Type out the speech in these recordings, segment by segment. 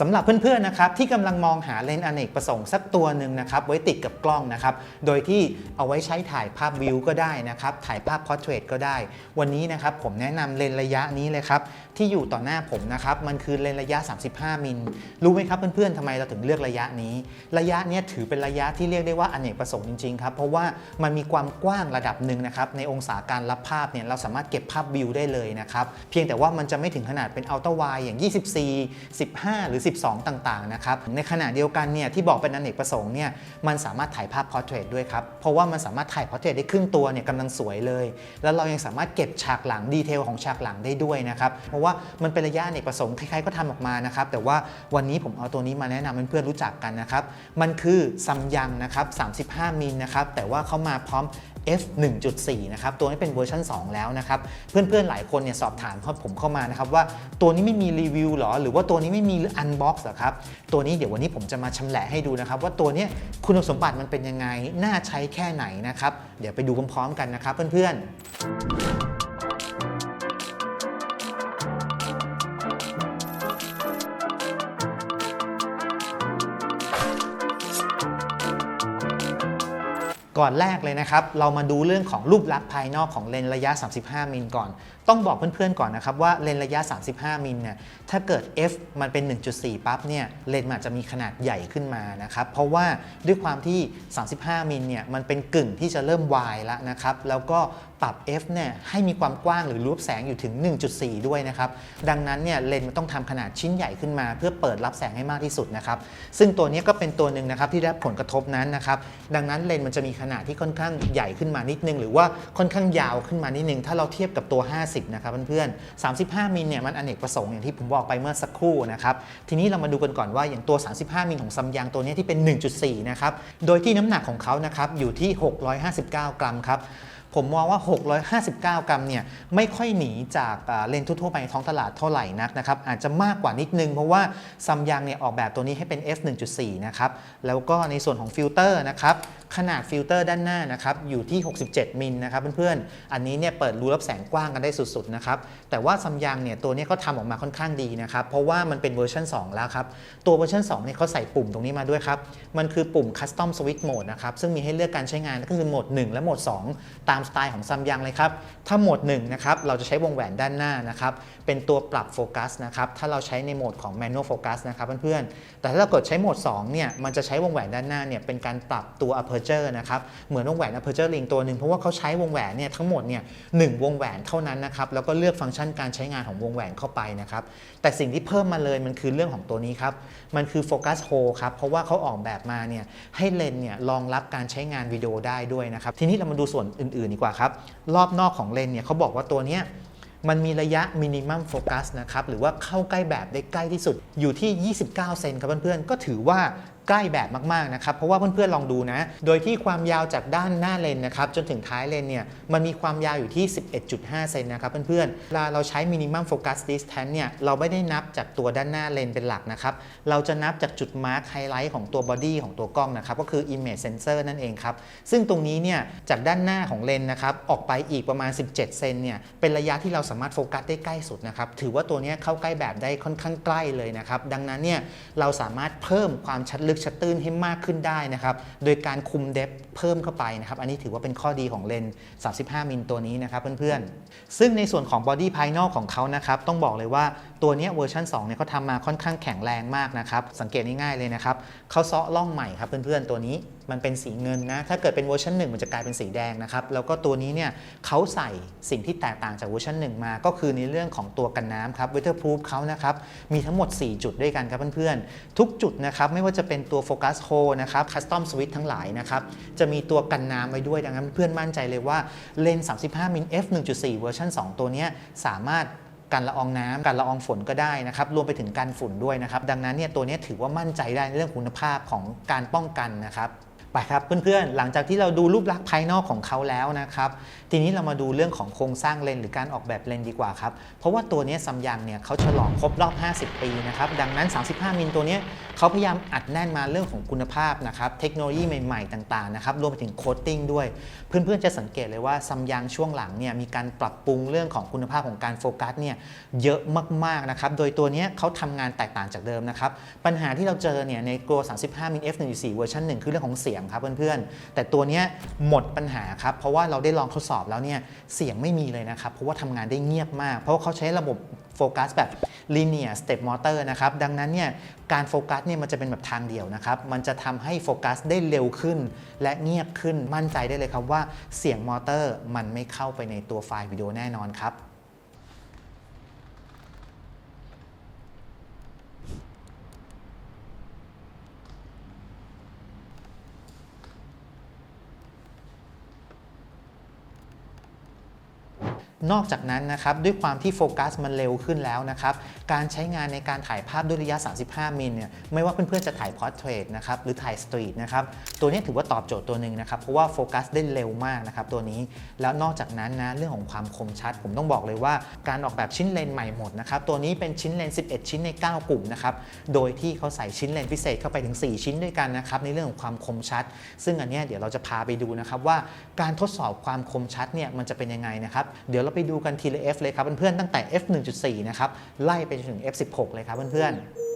สำหรับเพื่อนๆนะครับที่กำลังมองหาเลนส์อเนกประสงค์สักตัวหนึ่งนะครับไว้ติดกับกล้องนะครับโดยที่เอาไว้ใช้ถ่ายภาพวิวก็ได้นะครับถ่ายภาพพอร์เทรตก็ได้ วันนี้นะครับผมแนะนำเลนส์ระยะนี้เลยครับที่อยู่ต่อหน้าผมนะครับมันคือเลนส์ระยะ 35 มิลรู้ไหมครับเพื่อนๆทำไมเราถึงเลือกระยะนี้ ระยะนี้ถือเป็นระยะที่เรียกได้ว่าอเนกประสงค์จริงๆครับเพราะว่ามันมีความกว้างระดับหนึ่งนะครับในองศาการรับภาพเนี่ยเราสามารถเก็บภาพวิวได้เลยนะครับเพียงแต่ว่ามันจะไม่ถึงขนาดเป็นอัลตร้าไวอย่าง 24 15 หรือ12 ต่างๆนะครับในขณะเดียวกันเนี่ยที่บอกเป็นอเนกประสงค์เนี่ยมันสามารถถ่ายภาพพอร์เทรตด้วยครับเพราะว่ามันสามารถถ่ายพอร์เทรตได้ครึ่งตัวเนี่ยกำลังสวยเลย แล้วเรายังสามารถเก็บฉากหลังดีเทลของฉากหลังได้ด้วยนะครับเพราะว่ามันเป็นระยะอเนกประสงค์ใครๆก็ทำออกมานะครับแต่ว่าวันนี้ผมเอาตัวนี้มาแนะนำเพื่อนๆรู้จักกันนะครับมันคือซัมยังนะครับ35มิลนะครับแต่ว่าเขามาพร้อม F 1.4 นะครับ ตัวนี้เป็นเวอร์ชัน2 แล้วนะครับ เพื่อนๆ หลายคนเนี่ยสอบถามผมเข้ามานะครับว่าตัวนี้ไม่มีรีวิวหรอ หรือว่าตัวนี้ไม่มีอันบ็อกซ์หรอครับ ตัวนี้เดี๋ยววันนี้ผมจะมาชำแหละให้ดูนะครับ ว่าตัวนี้คุณสมบัติมันเป็นยังไง น่าใช้แค่ไหนนะครับ เดี๋ยวไปดูพร้อมๆ กันนะครับเพื่อนๆ ก่อนแรกเลยนะครับ เรามาดูเรื่องของรูปลักษณ์ภายนอกของเลนส์ระยะ 35 มิลก่อน ต้องบอกเพื่อนๆก่อนนะครับว่าเลนส์ระยะ 35 มิลเนี่ยถ้าเกิด f มันเป็น 1.4 ปั๊บเนี่ยเลนส์มันอาจจะมีขนาดใหญ่ขึ้นมานะครับเพราะว่าด้วยความที่ 35 มิลเนี่ยมันเป็นกึ่งที่จะเริ่มวายแล้วนะครับแล้วก็ปรับ f เนี่ยให้มีความกว้างหรือรูปแสงอยู่ถึง 1.4 ด้วยนะครับดังนั้นเนี่ยเลนส์มันต้องทำขนาดชิ้นใหญ่ขึ้นมา เพื่อเปิดรับแสงให้มากที่สุดนะครับซึ่งตัวนี้ก็เป็นตัวหนึ่งนะครับที่ได้ผลกระทบนั้นนะครับดังนั้นเลนส์มันจะมีขนาดที่ค่อนข้างใหญ่ขึ้นมานิดนึง หรือว่าค่อนข้างยาวขึ้นมานิดนึงถ้าเราเทียบกับตัว 50นะครับเพื่อนๆ 35 มิลเนี่ยมันอเนกประสงค์อย่างที่ผมบอกไปเมื่อสักครู่นะครับ ทีนี้เรามาดูกันก่อนว่าอย่างตัว 35 มิลของซัมยังตัวนี้ที่เป็น 1.4 นะครับ โดยที่น้ำหนักของเขานะครับอยู่ที่ 659 กรัมครับผมมองว่า 659 กรัมเนี่ยไม่ค่อยหนีจากเลนส์ทั่วไปในท้องตลาดเท่าไหร่นักนะครับอาจจะมากกว่านิดนึง เพราะว่าซัมยังเนี่ยออกแบบตัวนี้ให้เป็น f 1.4 นะครับแล้วก็ในส่วนของฟิลเตอร์นะครับ ขนาดฟิลเตอร์ด้านหน้านะครับอยู่ที่ 67 มิลนะครับเพื่อนๆ อันนี้เนี่ยเปิดรูรับแสงกว้างกันได้สุดๆนะครับแต่ว่าซัมยังเนี่ยตัวนี้เขาทำออกมาค่อนข้างดีนะครับเพราะว่ามันเป็นเวอร์ชัน2 แล้วครับ ตัวเวอร์ชัน2เนี่ยเขาใส่ปุ่มตรงนี้มาด้วยครับ มันคือปุ่ม Custom Switch Mode นะครับซึ่งมีให้เลือกการใช้งานก็คือโหมด 1 และโหมด 2 ตามสไตล์ของซัมยังเลยครับถ้าโหมด1นะครับเราจะใช้วงแหวนด้านหน้านะครับเป็นตัวปรับโฟกัสนะครับถ้าเราใช้ในโหมดของ Manual Focus นะครับเพื่อนๆแต่ถ้าเรากดใช้โหมด2เนี่ยมันจะใช้วงแหวนด้านหน้าเนี่ยเป็นการปรับตัว aperture นะครับเหมือนวงแหวน aperture ring ตัวหนึ่งเพราะว่าเขาใช้วงแหวนเนี่ยทั้งหมดเนี่ยหนึ่งวงแหวนเท่านั้นนะครับแล้วก็เลือกฟังก์ชันการใช้งานของวงแหวนเข้าไปนะครับแต่สิ่งที่เพิ่มมาเลยมันคือเรื่องของตัวนี้ครับมันคือโฟกัสโฮครับเพราะว่าเขาออกแบบมาเนี่ยให้เลนเนี่ยรองรับการใช้งานวิดีโอได้ด้วยนะครับทีนี้เรามาดูส่วนอื่นๆดีกว่าครับรอบนอกของเลนเนี่ยเขาบอกว่าตัวเนี้ยมันมีระยะมินิมัมโฟกัสนะครับหรือว่าเข้าใกล้แบบได้ใกล้ที่สุดอยู่ที่ 29 เซนครับเพื่อนๆ ก็ถือว่า ใกล้แบบมากๆนะครับเพราะว่าเพื่อนๆลองดูนะ โดยที่ความยาวจากด้านหน้าเลนนะครับจนถึงท้ายเลนเนี่ยมันมีความยาวอยู่ที่ 11.5 เซนนะครับเพื่อนๆเวลาเราใช้มินิมัมโฟกัสดิสแทนเนี่ยเราไม่ได้นับจากตัวด้านหน้าเลนเป็นหลักนะครับเราจะนับจากจุดมาร์คไฮไลท์ของตัวบอดี้ของตัวกล้องนะครับก็คือ image sensor นั่นเองครับซึ่งตรงนี้เนี่ยจากด้านหน้าของเลนนะครับออกไปอีกประมาณ 17 เซนเนี่ยเป็นระยะที่เราสามารถโฟกัสได้ใกล้สุดนะครับถือว่าตัวนี้เข้าใกล้แบบได้ค่อนข้างใกล้เลยนะครับดังนั้นเนี่ยเราสามารถเพิ่มความชัดลึกชัดตื้นให้มากขึ้นได้นะครับ โดยการคุมเดฟเพิ่มเข้าไปนะครับ อันนี้ถือว่าเป็นข้อดีของเลนส์ 35 มิลตัวนี้นะครับเพื่อนๆ ซึ่งในส่วนของบอดี้ภายนอกของเขานะครับ ต้องบอกเลยว่าตัวนี้เวอร์ชัน2เนี่ยเขาทำมาค่อนข้างแข็งแรงมากนะครับ สังเกตง่ายๆเลยนะครับเขาเซาะล่องใหม่ครับเพื่อนๆตัวนี้มันเป็นสีเงินนะ ถ้าเกิดเป็นเวอร์ชัน1 มันจะกลายเป็นสีแดงนะครับ แล้วก็ตัวนี้เนี่ยเขาใส่สิ่งที่แตกต่างจากเวอร์ชัน1 มา ก็คือในเรื่องของตัวกันน้ำครับ Weatherproof เขานะครับ มีทั้งหมด 4 จุดด้วยกันครับเพื่อนๆ ทุกจุดนะครับ ไม่ว่าจะเป็นตัวโฟกัสโฮนะครับ Custom Switch ทั้งหลายนะครับ จะมีตัวกันน้ำไว้ด้วย ดังนั้นเพื่อนมั่นใจเลยว่าเลนส์35มิล f 1.4 เวอร์ชัน2 ตัวนี้สามารถ การละอองน้ำการละอองฝนก็ได้นะครับรวมไปถึงการฝุ่นด้วยนะครับดังนั้นเนี่ยตัวนี้ถือว่ามั่นใจได้ในเรื่องคุณภาพของการป้องกันนะครับ ไปครับเพื่อนๆ หลังจากที่เราดูรูปลักษณ์ภายนอกของเขาแล้วนะครับ ทีนี้เรามาดูเรื่องของโครงสร้างเลนหรือการออกแบบเลนดีกว่าครับ เพราะว่าตัวนี้ซัมยังเนี่ยเขาฉลองครบรอบ 50 ปีนะครับ ดังนั้น 35 มิลตัวนี้เขาพยายามอัดแน่นมาเรื่องของคุณภาพนะครับ เทคโนโลยีใหม่ๆ ต่างๆนะครับ รวมไปถึงโคตติ้งด้วย เพื่อนๆ จะสังเกตเลยว่าซัมยังช่วงหลังเนี่ยมีการปรับปรุงเรื่องของคุณภาพของการโฟกัสเนี่ยเยอะมากๆนะครับ โดยตัวนี้เขาทำงานแตกต่างจากเดิมนะครับ ปัญหาที่เราเจอเนี่ยใน Go 35มิล f1.4 เวอร์ชัน1คือเรื่องของเสียงครับเพื่อนๆ แต่ตัวนี้หมดปัญหาครับ เพราะว่าเราได้ลองทดสอบแล้วเนี่ยเสียงไม่มีเลยนะครับ เพราะว่าทำงานได้เงียบมาก เพราะว่าเขาใช้ระบบโฟกัสแบบ linear step motor นะครับ ดังนั้นเนี่ยการโฟกัสเนี่ยมันจะเป็นแบบทางเดียวนะครับ มันจะทำให้โฟกัสได้เร็วขึ้น และเงียบขึ้นมั่นใจได้เลยครับว่าเสียงมอเตอร์มันไม่เข้าไปในตัวไฟล์วิดีโอแน่นอนครับ นอกจากนั้นนะครับด้วยความที่โฟกัสมันเร็วขึ้นแล้วนะครับการใช้งานในการถ่ายภาพด้วยระยะ 35 มิลเนี่ยไม่ว่าเพื่อนๆจะถ่ายพอร์เทรตนะครับหรือถ่ายสตรีทนะครับตัวนี้ถือว่าตอบโจทย์ตัวหนึ่งนะครับเพราะว่าโฟกัสได้เร็วมากนะครับตัวนี้แล้วนอกจากนั้นนะเรื่องของความคมชัด ผมต้องบอกเลยว่าการออกแบบชิ้นเลนส์ใหม่หมดนะครับตัวนี้เป็นชิ้นเลนส์11 ชิ้นใน 9 กลุ่มนะครับโดยที่เขาใส่ชิ้นเลนส์พิเศษเข้าไปถึง 4 ชิ้นด้วยกันนะครับในเรื่องของความคมชัด ซึ่งอันนี้เดี๋ยวเราจะพาไปดูนะครับว่าการทดสอบความคมชัดเนี่ยมันจะเป็นยังไงนะครับเดี๋ยวเราไปดูกันทีละ F เลยครับเพื่อนๆตั้งแต่ F 1.4นะครับไล่ไปจนถึง F 16เลยครับเพื่อนๆ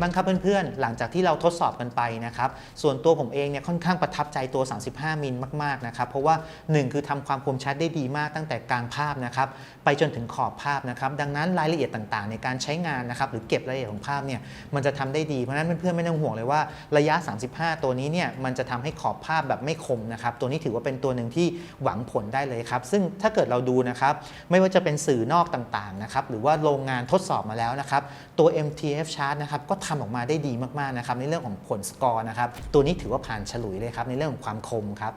บ้างครับเพื่อนๆ หลังจากที่เราทดสอบกันไปนะครับ ส่วนตัวผมเองเนี่ยค่อนข้างประทับใจตัว 35 มิลมากๆนะครับ เพราะว่า 1 คือทำความคมชัดได้ดีมากตั้งแต่กลางภาพนะครับไปจนถึงขอบภาพนะครับ ดังนั้นรายละเอียดต่างๆ ในการใช้งานนะครับหรือเก็บรายละเอียดของภาพเนี่ยมันจะทำได้ดี เพราะนั้นเพื่อนๆไม่ต้องห่วงเลยว่าระยะ 35 ตัวนี้เนี่ยมันจะทำให้ขอบภาพแบบไม่คมนะครับตัวนี้ถือว่าเป็นตัวหนึ่งที่หวังผลได้เลยครับ ซึ่งถ้าเกิดเราดูนะครับไม่ว่าจะเป็นสื่อนอกต่างๆนะครับหรือว่าโรงงานทดสอบมาแล้วนะครับตัว MTF chart นะครับก็ททำออกมาได้ดีมากๆนะครับในเรื่องของผลสกอร์นะครับตัวนี้ถือว่าผ่านฉลุยเลยครับในเรื่องของความคมครับ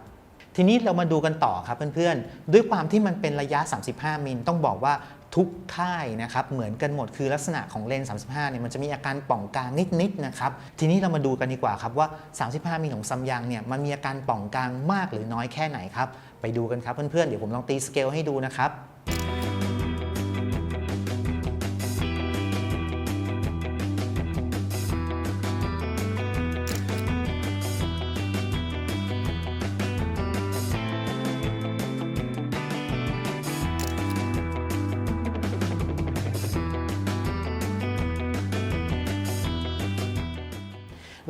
ทีนี้เรามาดูกันต่อครับเพื่อนๆ ด้วยความที่มันเป็นระยะ 35 มิลต้องบอกว่าทุกค่ายนะครับเหมือนกันหมดคือลักษณะของเลนส์35 เนี่ยมันจะมีอาการป่องกลางนิดๆนะครับทีนี้เรามาดูกันดีกว่าครับว่า 35 มิลของซัมยังเนี่ยมันมีอาการป่องกลางมากหรือน้อยแค่ไหนครับไปดูกันครับเพื่อนๆ เดี๋ยวผมลองตีสเกลให้ดูนะครับ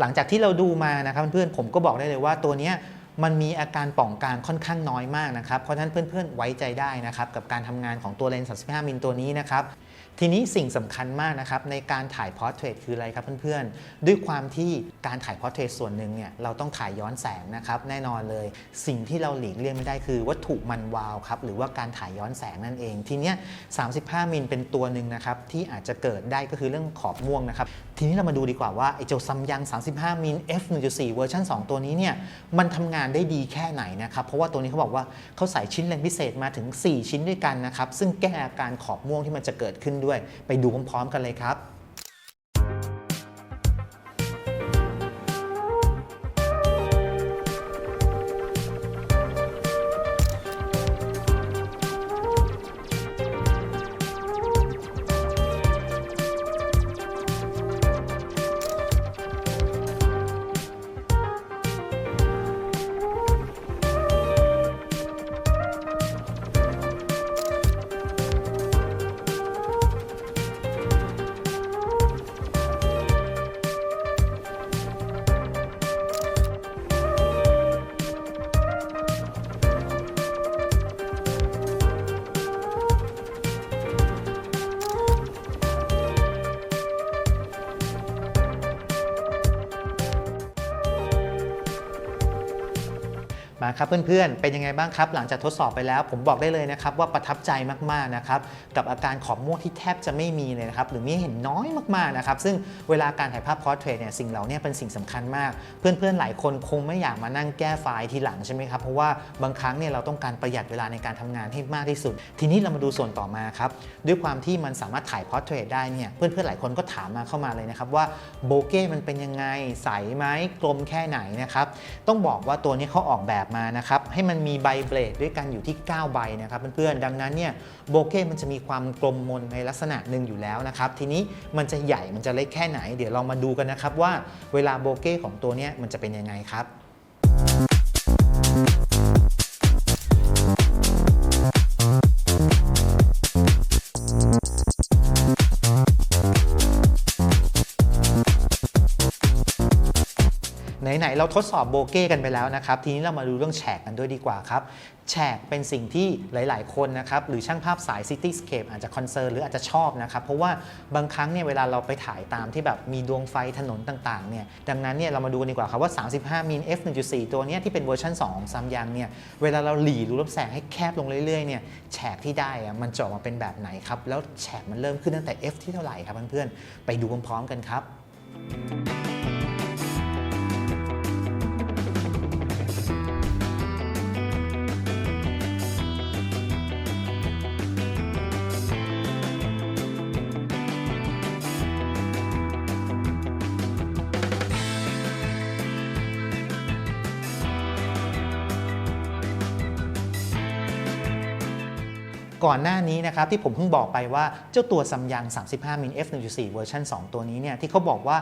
หลังจากที่เราดูมานะครับเพื่อนๆผมก็บอกได้เลยว่าตัวนี้มันมีอาการป่องกลางค่อนข้างน้อยมากนะครับ เพราะฉะนั้นเพื่อนๆไว้ใจได้นะครับกับการทำงานของตัวเลนส์ 35 มิลตัวนี้นะครับทีนี้สิ่งสำคัญมากนะครับในการถ่ายพอร์เทรตคืออะไรครับเพื่อนๆ ด้วยความที่การถ่ายพอร์เทรตส่วนหนึ่งเนี่ยเราต้องถ่ายย้อนแสงนะครับแน่นอนเลย สิ่งที่เราหลีกเลี่ยงไม่ได้คือ วัตถุมันวาวครับหรือว่าการถ่ายย้อนแสงนั่นเอง ทีเนี้ย 35 มิลเป็นตัวหนึ่งนะครับที่อาจจะเกิดได้ก็คือเรื่องขอบม่วงนะครับทีนี้เรามาดูดีกว่าว่าไอ้เจ้าซัมยัง 35 มิล f 1.4 เวอร์ชัน2 ตัวนี้เนี่ยมันทำงานได้ดีแค่ไหนนะครับเพราะว่าตัวนี้เขาบอกว่าเขาใส่ชิ้นเลนส์พิเศษมาถึง 4 ชิ้นด้วยกันนะครับซึ่งแก้อาการขอบม่วงที่มันจะเกิดขึ้นด้วย ไปดูพร้อมๆกันเลยครับ ครับเพื่อนๆ เป็นยังไงบ้างครับ หลังจากทดสอบไปแล้ว ผมบอกได้เลยนะครับว่าประทับใจมากๆนะครับกับอาการขอบม่วงที่แทบจะไม่มีเลยนะครับหรือมีเห็นน้อยมากๆนะครับซึ่งเวลาการถ่ายภาพพอร์เทรตเนี่ยสิ่งเหล่านี้เป็นสิ่งสำคัญมาก เพื่อนๆหลายคนคงไม่อยากมานั่งแก้ไฟล์ทีหลังใช่ไหมครับเพราะว่าบางครั้งเนี่ยเราต้องการประหยัดเวลาในการทำงานให้มากที่สุด ทีนี้เรามาดูส่วนต่อมาครับด้วยความที่มันสามารถถ่ายพอร์เทรตได้เนี่ยเพื่อนๆหลายคนก็ถามมาเข้ามาเลยนะครับว่าโบเก้มันเป็นยังไงใสไหมกลมแค่ไหนนะครับต้องบอกว่าตัวนี้เขาออกแบบมานะครับให้มันมีใบเบลดด้วยกันอยู่ที่ 9 ใบนะครับเพื่อนๆดังนั้นเนี่ยโบเก้มันจะมีความกลมมนในลักษณะหนึ่งอยู่แล้วนะครับทีนี้มันจะใหญ่มันจะเล็กแค่ไหน เดี๋ยวเรามาดูกันนะครับว่าเวลาโบเก้ของตัวเนี้ยมันจะเป็นยังไงครับ เราทดสอบโบเก้กันไปแล้วนะครับ ทีนี้เรามาดูเรื่องแฉกกันด้วยดีกว่าครับแฉกเป็นสิ่งที่หลาย ๆ คนนะครับหรือช่างภาพสาย Cityscape อาจจะคอนเซิร์นหรืออาจจะชอบนะครับเพราะว่าบางครั้งเนี่ยเวลาเราไปถ่ายตามที่แบบมีดวงไฟถนนต่าง ๆ เนี่ยดังนั้นเนี่ยเรามาดูกันดีกว่าครับว่า 35มิล f 1.4 ตัวเนี้ยที่เป็นเวอร์ชัน2ของซัมยังเนี่ยเวลาเราหลีรูรับแสงให้แคบลงเรื่อย ๆ เนี่ยแฉกที่ได้อะมันจะออกมาเป็นแบบไหนครับแล้วแฉกมันเริ่มขึ้นตั้งแต่ f ที่เท่าไหร่ครับเพื่อนๆไปดูพร้อม ๆ กันครับ ก่อนหน้านี้นะครับที่ผมเพิ่งบอกไปว่าเจ้าตัวซัมยัง35มิล f 1.4เวอร์ชัน2ตัวนี้เนี่ยที่เขาบอกว่า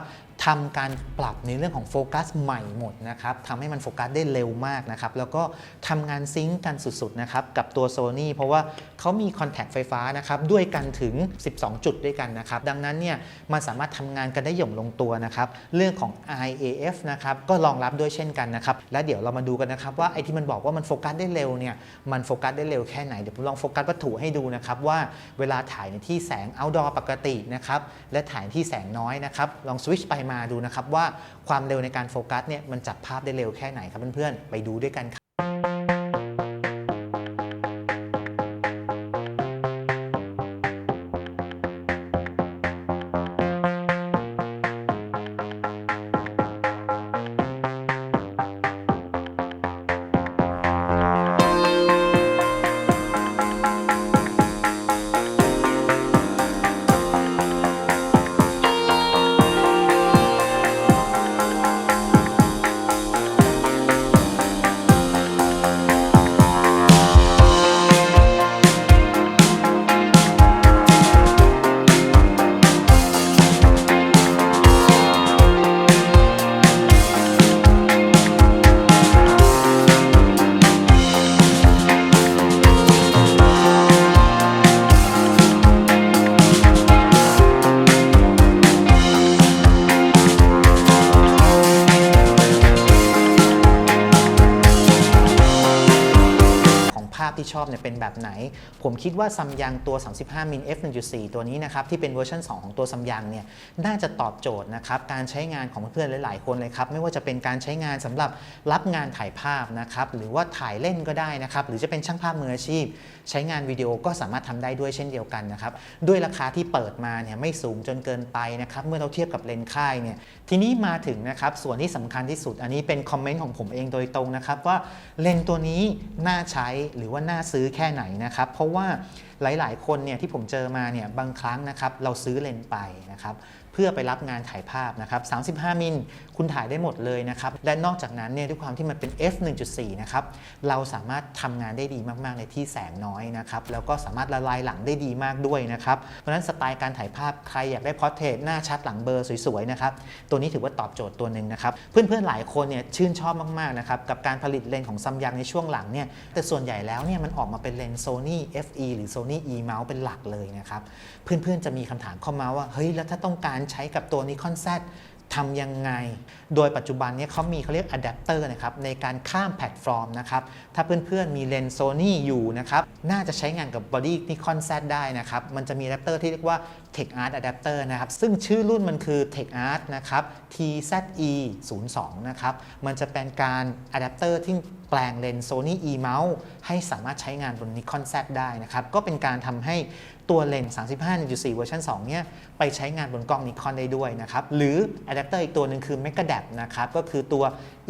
ทำการปรับในเรื่องของโฟกัสใหม่หมดนะครับทำให้มันโฟกัสได้เร็วมากนะครับแล้วก็ทำงานซิงก์กันสุดๆนะครับกับตัว Sony เพราะว่าเขามีคอนแทคไฟฟ้านะครับด้วยกันถึง 12 จุดด้วยกันนะครับดังนั้นเนี่ยมันสามารถทำงานกันได้อย่างลงตัวนะครับเรื่องของ IAF นะครับก็รองรับด้วยเช่นกันนะครับและเดี๋ยวเรามาดูกันนะครับว่าไอ้ที่มันบอกว่ามันโฟกัสได้เร็วเนี่ยมันโฟกัสได้เร็วแค่ไหนเดี๋ยวผมลองโฟกัสวัตถุให้ดูนะครับว่าเวลาถ่ายในที่แสง outdoor ปกตินะครับและถ่ายที่แสงน้อยนะครับลองสวิตช์ไปมาดูนะครับว่าความเร็วในการโฟกัสเนี่ยมันจับภาพได้เร็วแค่ไหนครับเพื่อนๆไปดูด้วยกันครับ ชอบเนี่ยเป็นแบบไหน ผมคิดว่าซัมยังตัว 35มิล f 1.4 ตัวนี้นะครับที่เป็นเวอร์ชัน2 ของตัวซัมยังเนี่ยน่าจะตอบโจทย์นะครับการใช้งานของเพื่อนๆหลายๆคนเลยครับไม่ว่าจะเป็นการใช้งานสำหรับรับงานถ่ายภาพนะครับหรือว่าถ่ายเล่นก็ได้นะครับหรือจะเป็นช่างภาพมืออาชีพ ใช้งานวิดีโอก็สามารถทำได้ด้วยเช่นเดียวกันนะครับด้วยราคาที่เปิดมาเนี่ยไม่สูงจนเกินไปนะครับเมื่อเราเทียบกับเลนส์ค่ายเนี่ยทีนี้มาถึงนะครับส่วนที่สำคัญที่สุด อันนี้เป็นคอมเมนต์ของผมเองโดยตรงนะครับว่าเลนส์ตัวนี้น่าใช้หรือว่าน่าซื้อแค่ไหนนะครับ เพราะว่าหลาย ๆ คนเนี่ยที่ผมเจอมาเนี่ยบางครั้งนะครับเราซื้อเลนไปนะครับ พื่อไปรับงานถ่ายภาพนะครับ35 มิลคุณถ่ายได้หมดเลยนะครับ และนอกจากนั้นเนี่ยด้วยความที่มันเป็น f 1.4 นะครับ เราสามารถทำงานได้ดีมาก ๆ ในที่แสงน้อยนะครับ แล้วก็สามารถละลายหลังได้ดีมากด้วยนะครับ เพราะฉะนั้นสไตล์การถ่ายภาพใครอยากได้พอร์เทรตหน้าชัดหลังเบลอร์สวย ๆ นะครับ ตัวนี้ถือว่าตอบโจทย์ตัวหนึ่งนะครับ เพื่อน ๆ หลายคนเนี่ยชื่นชอบมาก ๆ นะครับ กับการผลิตเลนส์ของซัมยังในช่วงหลังเนี่ย แต่ส่วนใหญ่แล้วเนี่ยมันออกมาเป็นเลนส์ Sony FE หรือ Sony E mount เป็นหลักเลยนะครับ เพื่อน ๆ จะมีคำถามเข้ามาว่า เฮ้ย แล้วถ้าต้องการใช้กับตัว Nikon Z ทำยังไง โดยปัจจุบันนี้เขามีเขาเรียกอะแดปเตอร์นะครับในการข้ามแพลตฟอร์มนะครับ ถ้าเพื่อนๆ มีเลนส์ Sony อยู่นะครับ น่าจะใช้งานกับบอดี้ Nikon Z ได้นะครับ มันจะมีอะแดปเตอร์ที่เรียกว่า Tech Art Adapter นะครับ ซึ่งชื่อรุ่นมันคือ Tech Art นะครับ TZE 02นะครับ มันจะเป็นการอะแดปเตอร์ที่แปลงเลนส์ Sony E mount ให้สามารถใช้งานบน Nikon Z ได้นะครับ ก็เป็นการทำให้ตัวเลนส์35.4 เวอร์ชัน2เนี่ยไปใช้งานบนกล้อง Nikon ได้ด้วยนะครับ หรืออะแดปเตอร์อีกตัวหนึ่งคือ Megadap นะครับ ก็คือตัว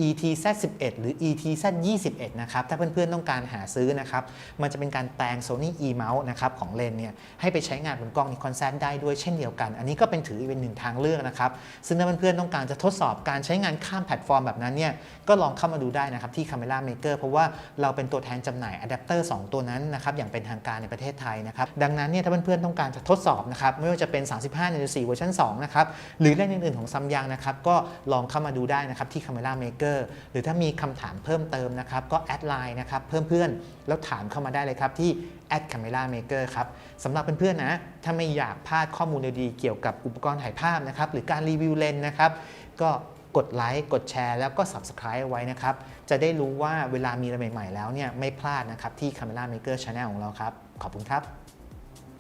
ETZ11 หรือ ETZ21 นะครับ ถ้าเพื่อนๆต้องการหาซื้อนะครับ มันจะเป็นการแปลง Sony E mount นะครับของเลนส์เนี่ยให้ไปใช้งานบนกล้อง Nikon Z ได้ด้วยเช่นเดียวกัน อันนี้ก็เป็นถือเป็นหนึ่งทางเลือกนะครับ ซึ่งถ้าเพื่อนๆต้องการจะทดสอบการใช้งานข้ามแพลตฟอร์มแบบนั้นเนี่ยก็ลองเข้ามาดูได้นะครับที่ Camera Maker เพราะว่าเราเป็นตัวแทนจำหน่ายอะแดปเตอร์2ตัวนั้นนะครับอย่างเป็นทางการในประเทศไทยนะครับดังนั้นเนี่ยถ้าเพื่อนๆต้องการจะทดสอบนะครับไม่ว่าจะเป็น 35 1.4เวอร์ชัน2นะครับหรือเล่นอื่นๆของซัมยังนะครับก็ลองเข้ามาดูได้นะครับที่ Camera Maker หรือถ้ามีคำถามเพิ่มเติมนะครับก็แอดไลน์นะครับเพิ่มเพื่อนแล้วถามเข้ามาได้เลยครับที่ at camera maker ครับสำหรับเพื่อนๆนะถ้าไม่อยากพลาดข้อมูลดีๆเกี่ยวกับอุปกรณ์ถ่ายภาพนะครับหรือการรีวิวเลนนะครับก็ กดไลค์กดแชร์แล้วก็ subscribe เอาไว้นะครับ จะได้รู้ว่าเวลามีอะไรใหม่ ๆ แล้วเนี่ยไม่พลาดนะครับที่ Camera Maker Channel ของเราครับ ขอบคุณครับ